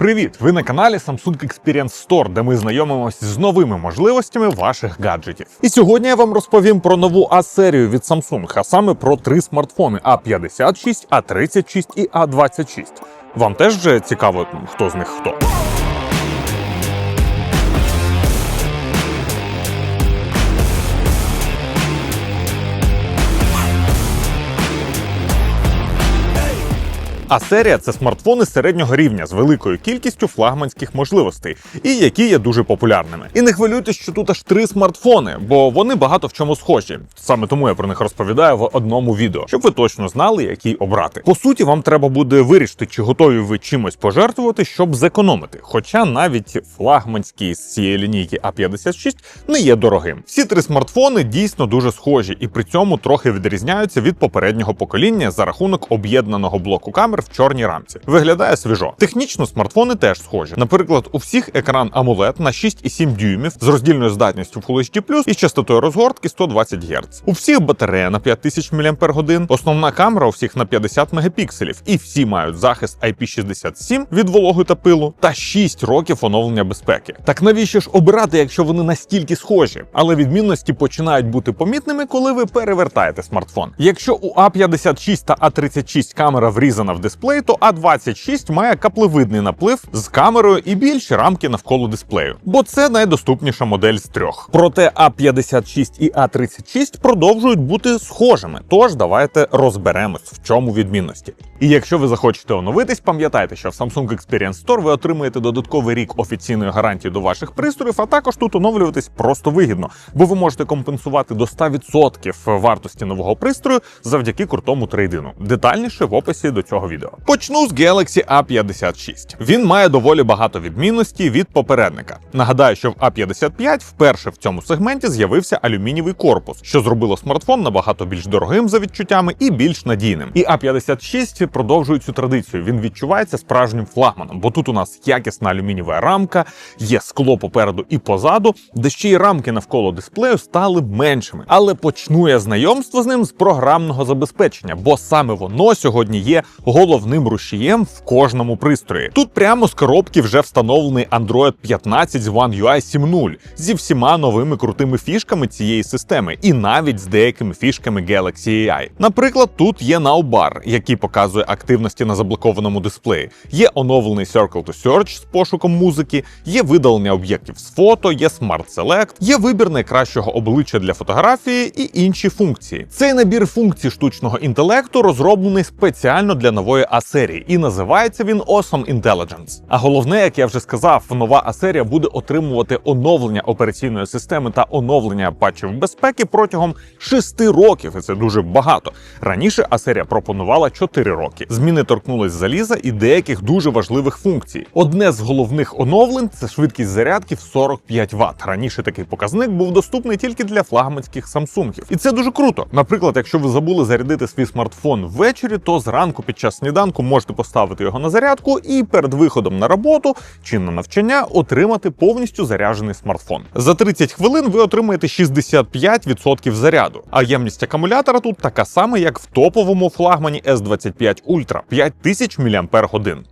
Привіт! Ви на каналі Samsung Experience Store, де ми знайомимося з новими можливостями ваших гаджетів. І сьогодні я вам розповім про нову А-серію від Samsung, а саме про три смартфони А56, А36 і А26. Вам теж вже цікаво, хто з них хто. А серія це смартфони середнього рівня з великою кількістю флагманських можливостей, і які є дуже популярними. І не хвилюйтесь, що тут аж три смартфони, бо вони багато в чому схожі. Саме тому я про них розповідаю в одному відео, щоб ви точно знали, який обрати. По суті, вам треба буде вирішити, чи готові ви чимось пожертвувати, щоб зекономити. Хоча навіть флагманський з цієї лінійки А56 не є дорогим. Всі три смартфони дійсно дуже схожі і при цьому трохи відрізняються від попереднього покоління за рахунок об'єднаного блоку камер в чорній рамці. Виглядає свіжо. Технічно смартфони теж схожі. Наприклад, у всіх екран AMOLED на 6,7 дюймів з роздільною здатністю Full HD+, і частотою розгортки 120 Гц. У всіх батарея на 5000 мАч, основна камера у всіх на 50 мегапікселів, і всі мають захист IP67 від вологи та пилу та 6 років оновлення безпеки. Так навіщо ж обирати, якщо вони настільки схожі? Але відмінності починають бути помітними, коли ви перевертаєте смартфон. Якщо у А56 та А36 камера врізана в дисплей, то А26 має каплевидний наплив з камерою і більші рамки навколо дисплею, бо це найдоступніша модель з трьох. Проте А56 і А36 продовжують бути схожими. Тож давайте розберемось, в чому відмінності. І якщо ви захочете оновитись, пам'ятайте, що в Samsung Experience Store ви отримаєте додатковий рік офіційної гарантії до ваших пристроїв, а також тут оновлюватись просто вигідно, бо ви можете компенсувати до 100% вартості нового пристрою завдяки крутому трейдину. Детальніше в описі до цього відео. Почну з Galaxy A56. Він має доволі багато відмінностей від попередника. Нагадаю, що в A55 вперше в цьому сегменті з'явився алюмінієвий корпус, що зробило смартфон набагато більш дорогим за відчуттями і більш надійним. І A56 продовжує цю традицію. Він відчувається справжнім флагманом, бо тут у нас якісна алюмінієва рамка, є скло попереду і позаду, де ще й рамки навколо дисплею стали меншими. Але почну я знайомство з ним з програмного забезпечення, бо саме воно сьогодні є головним рушієм в кожному пристрої. Тут прямо з коробки вже встановлений Android 15 з One UI 7.0 зі всіма новими крутими фішками цієї системи, і навіть з деякими фішками Galaxy AI. Наприклад, тут є Nowbar, який показує активності на заблокованому дисплеї. Є оновлений Circle to Search з пошуком музики, є видалення об'єктів з фото, є Smart Select, є вибір найкращого обличчя для фотографії і інші функції. Цей набір функцій штучного інтелекту розроблений спеціально для нової А-серії, і називається він Awesome Intelligence. А головне, як я вже сказав, нова А-серія буде отримувати оновлення операційної системи та оновлення патчів безпеки протягом 6 років, і це дуже багато. Раніше А-серія пропонувала 4 роки. Зміни торкнулись заліза і деяких дуже важливих функцій. Одне з головних оновлень це швидкість зарядки в 45 Вт. Раніше такий показник був доступний тільки для флагманських самсунгів. І це дуже круто. Наприклад, якщо ви забули зарядити свій смартфон ввечері, то зранку під час сніданку можете поставити його на зарядку і перед виходом на роботу чи на навчання отримати повністю заряджений смартфон. За 30 хвилин ви отримаєте 65% заряду, а ємність акумулятора тут така сама, як в топовому флагмані S25 Ultra 5000 мАч.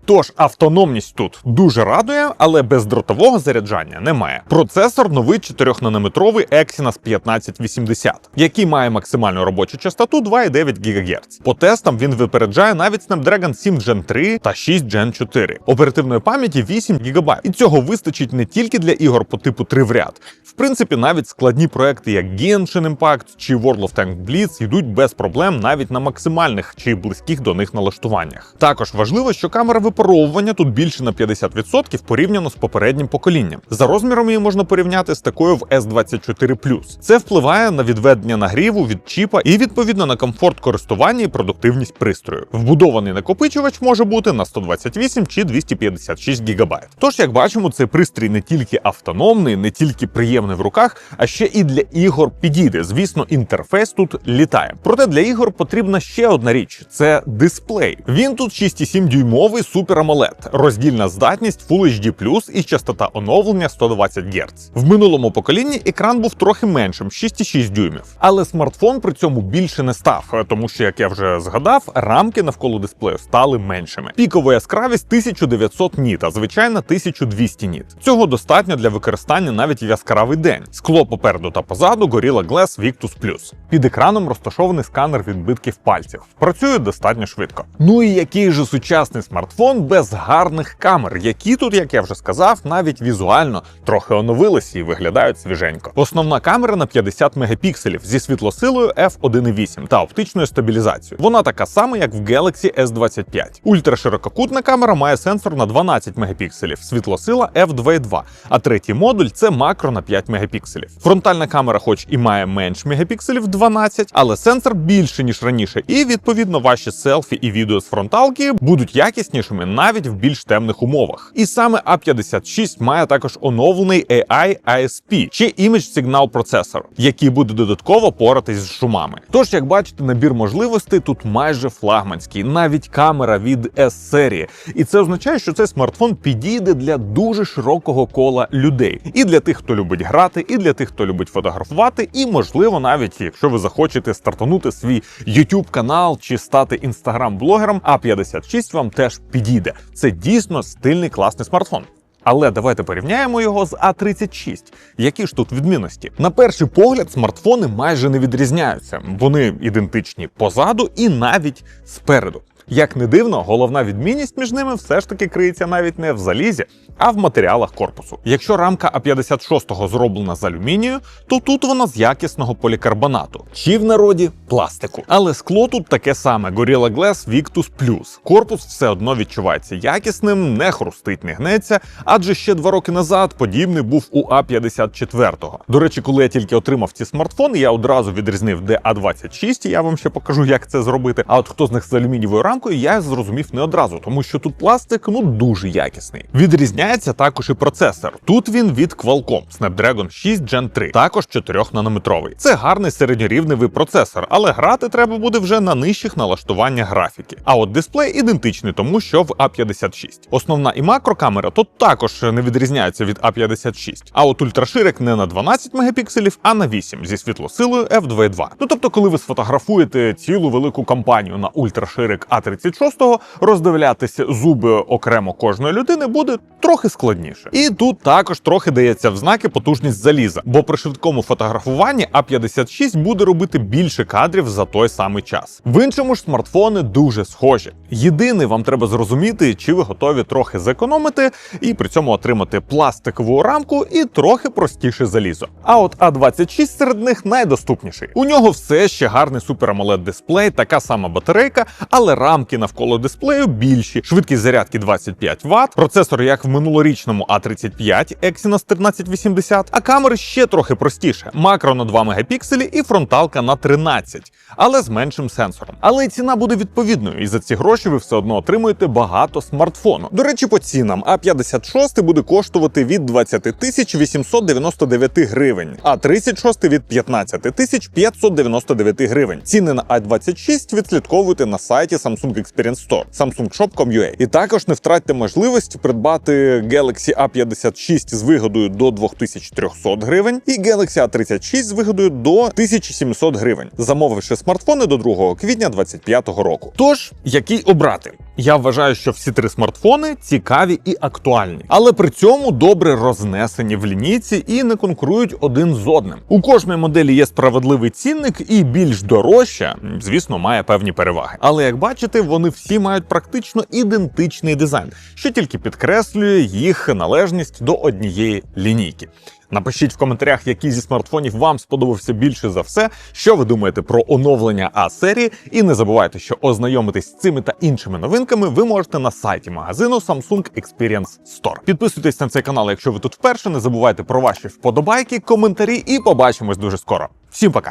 Тож автономність тут дуже радує, але бездротового заряджання немає. Процесор новий 4-нанометровий Exynos 1580, який має максимальну робочу частоту 2,9 ГГц. По тестам він випереджає навіть Snapdragon 7 Gen 3 та 6 Gen 4. Оперативної пам'яті 8 ГБ. І цього вистачить не тільки для ігор по типу 3 в ряд. В принципі, навіть складні проекти, як Genshin Impact чи World of Tanks Blitz йдуть без проблем навіть на максимальних чи близьких до них налаштуваннях. Також важливо, що камера випаровування тут більше на 50% порівняно з попереднім поколінням. За розміром її можна порівняти з такою в S24 Це впливає на відведення нагріву від чіпа і відповідно на комфорт користування і продуктивність пристрою. Вбудований накопичувач може бути на 128 чи 256 ГБ. Тож, як бачимо, цей пристрій не тільки автономний, не тільки приємний в руках, а ще і для ігор підійде. Звісно, інтерфейс тут літає. Проте для ігор потрібна ще одна річ: це дисплей. Він тут 6,7 дюймовий Super AMOLED, роздільна здатність Full HD+, і частота оновлення 120 Гц. В минулому поколінні екран був трохи меншим 6,6 дюймів. Але смартфон при цьому більше не став, тому що, як я вже згадав, рамки навколо дисплею дисплею стали меншими. Пікова яскравість 1900 ніт, а звичайна 1200 ніт. Цього достатньо для використання навіть в яскравий день. Скло попереду та позаду Gorilla Glass Victus Plus. Під екраном розташований сканер відбитків пальців. Працює достатньо швидко. Ну і який же сучасний смартфон без гарних камер, які тут, як я вже сказав, навіть візуально трохи оновилися і виглядають свіженько. Основна камера на 50 мегапікселів зі світлосилою f1.8 та оптичною стабілізацією. Вона така сама, як в Galaxy S25. Ультраширококутна камера має сенсор на 12 мегапікселів, світлосила f2.2, а третій модуль це макро на 5 мегапікселів. Фронтальна камера, хоч і має менш мегапікселів 12, але сенсор більше ніж раніше, і відповідно ваші селфі і відео з фронталки будуть якіснішими навіть в більш темних умовах. І саме A56 має також оновлений AI ISP чи Image Signal Processor, який буде додатково поратись з шумами. Тож, як бачите, набір можливостей тут майже флагманський, навіть камера від S серії. І це означає, що цей смартфон підійде для дуже широкого кола людей. І для тих, хто любить грати, і для тих, хто любить фотографувати, і можливо, навіть якщо ви захочете стартанути свій YouTube канал чи стати інстаграм-блогером, А56 вам теж підійде. Це дійсно стильний класний смартфон. Але давайте порівняємо його з А36. Які ж тут відмінності? На перший погляд, смартфони майже не відрізняються. Вони ідентичні позаду і навіть спереду. Як не дивно, головна відмінність між ними все ж таки криється навіть не в залізі, а в матеріалах корпусу. Якщо рамка А56 зроблена з алюмінію, то тут вона з якісного полікарбонату, чи в народі пластику. Але скло тут таке саме Gorilla Glass Victus Plus. Корпус все одно відчувається якісним, не хрустить, не гнеться, адже ще два роки назад подібний був у А54. До речі, коли я тільки отримав ці смартфони, я одразу відрізнив, де А26, і я вам ще покажу, як це зробити. А от хто з них з алюмінієвою рамкою, я зрозумів не одразу, тому що тут пластик ну дуже якісний. Відрізняється також і процесор. Тут він від Qualcomm Snapdragon 6 Gen 3, також 4 нанометровий. Це гарний середньорівневий процесор, але грати треба буде вже на нижчих налаштуваннях графіки. А от дисплей ідентичний тому, що в А56. Основна і макрокамера тут також не відрізняються від А56. А от ультраширик не на 12 мегапікселів, а на 8 зі світлосилою f2.2. Ну тобто, коли ви сфотографуєте цілу велику кампанію на ультраширик А36, роздивлятися зуби окремо кожної людини буде трохи складніше. І тут також трохи дається в знаки потужність заліза, бо при швидкому фотографуванні А56 буде робити більше кадрів за той самий час. В іншому ж смартфони дуже схожі. Єдине, вам треба зрозуміти, чи ви готові трохи зекономити і при цьому отримати пластикову рамку і трохи простіше залізо. А от А26 серед них найдоступніший. У нього все ще гарний Super AMOLED дисплей, така сама батарейка, але рамки навколо дисплею більші, швидкість зарядки 25 Вт, процесор як в минулорічному А35 Exynos 1380, а камери ще трохи простіше. Макро на 2 мегапікселі і фронталка на 13, але з меншим сенсором. Але і ціна буде відповідною, і за ці гроші ви все одно отримуєте багато смартфону. До речі, по цінам А56 буде коштувати від 20 тисяч 899 гривень, а 36 від 15 тисяч 599 гривень. Ціни на А26 відслідковуйте на сайті Samsung Experience Store, samsungshop.com.ua. І також не втратьте можливість придбати Galaxy A56 з вигодою до 2300 гривень і Galaxy A36 з вигодою до 1700 гривень, замовивши смартфони до 2 квітня 2025 року. Тож, який обрати? Я вважаю, що всі три смартфони цікаві і актуальні, але при цьому добре рознесені в лінійці і не конкурують один з одним. У кожної моделі є справедливий цінник, і більш дорожча, звісно, має певні переваги. Але як бачите, вони всі мають практично ідентичний дизайн, що тільки підкреслює їх належність до однієї лінійки. Напишіть в коментарях, який зі смартфонів вам сподобався більше за все, що ви думаєте про оновлення А серії. І не забувайте, що ознайомитись з цими та іншими новинками ви можете на сайті магазину Samsung Experience Store. Підписуйтесь на цей канал, якщо ви тут вперше. Не забувайте про ваші вподобайки, коментарі, і побачимось дуже скоро. Всім пока!